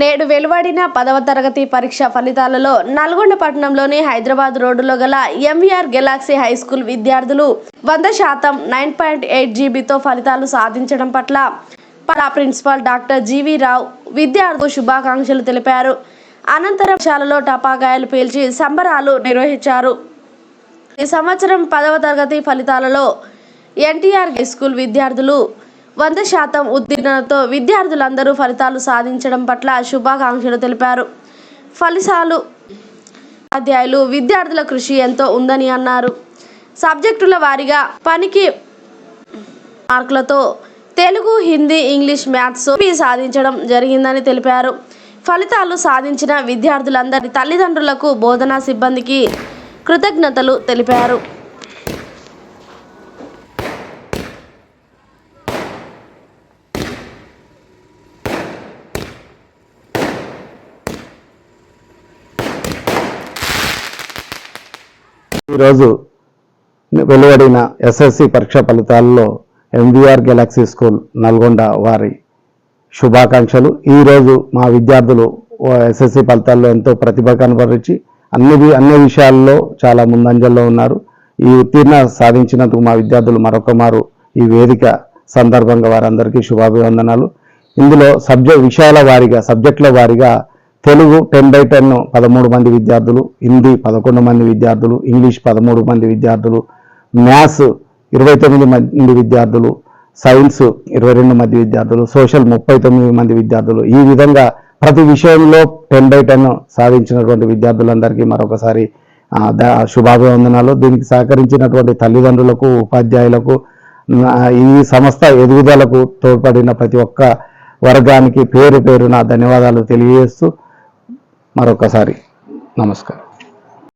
నేడు వెలువడిన పదవ తరగతి పరీక్ష ఫలితాలలో నల్గొండ పట్టణంలోని హైదరాబాద్ రోడ్డులో గల ఎంవీఆర్ గెలాక్సీ హై స్కూల్ విద్యార్థులు వంద శాతం నైన్ పాయింట్ ఎయిట్ జీబీతో ఫలితాలు సాధించడం పట్ల ప్రిన్సిపాల్ డాక్టర్ జీవీ రావు విద్యార్థులకు శుభాకాంక్షలు తెలిపారు. అనంతరం శాలలో టపాకాయలు పీల్చి సంబరాలు నిర్వహించారు. ఈ సంవత్సరం పదవ తరగతి ఫలితాలలో ఎన్టీఆర్ హై స్కూల్ విద్యార్థులు వంద శాతం ఉత్తీర్ణతతో విద్యార్థులందరూ ఫలితాలు సాధించడం పట్ల శుభాకాంక్షలు తెలిపారు. ఫలితాలు ఉపాధ్యాయులు విద్యార్థుల కృషి ఎంతో ఉందని అన్నారు. సబ్జెక్టుల వారీగా పనికి మార్కులతో తెలుగు హిందీ ఇంగ్లీష్ మ్యాథ్స్ సాధించడం జరిగిందని తెలిపారు. ఫలితాలు సాధించిన విద్యార్థులందరి తల్లిదండ్రులకు బోధనా సిబ్బందికి కృతజ్ఞతలు తెలిపారు. ఈరోజు వెలువడిన ఎస్ఎస్సి పరీక్ష ఫలితాల్లో ఎంవీఆర్ గెలాక్సీ స్కూల్ నల్గొండ వారి శుభాకాంక్షలు. ఈరోజు మా విద్యార్థులు ఎస్ఎస్సి ఫలితాల్లో ఎంతో ప్రతిభ కనబరిచి అన్ని అన్ని విషయాల్లో చాలా ముందంజల్లో ఉన్నారు. ఈ ఉత్తీర్ణ సాధించినందుకు మా విద్యార్థులు మరొక మారు ఈ వేదిక సందర్భంగా వారందరికీ శుభాభివందనాలు. ఇందులో సబ్జెక్ట్ విషయాల వారీగా సబ్జెక్టుల వారీగా తెలుగు టెన్ బై టెన్ పదమూడు మంది విద్యార్థులు హిందీ పదకొండు మంది విద్యార్థులు ఇంగ్లీష్ పదమూడు మంది విద్యార్థులు మ్యాథ్స్ ఇరవై తొమ్మిది మంది విద్యార్థులు సైన్స్ ఇరవై రెండు మంది విద్యార్థులు సోషల్ ముప్పై తొమ్మిది మంది విద్యార్థులు. ఈ విధంగా ప్రతి విషయంలో టెన్ బై టెన్ సాధించినటువంటి విద్యార్థులందరికీ మరొకసారి శుభాభివందనాలు. దీనికి సహకరించినటువంటి తల్లిదండ్రులకు ఉపాధ్యాయులకు ఈ సంస్థ ఎదుగుదలకు తోడ్పడిన ప్రతి ఒక్క వర్గానికి పేరు పేరున ధన్యవాదాలు తెలియజేస్తూ మరొకసారి నమస్కారం.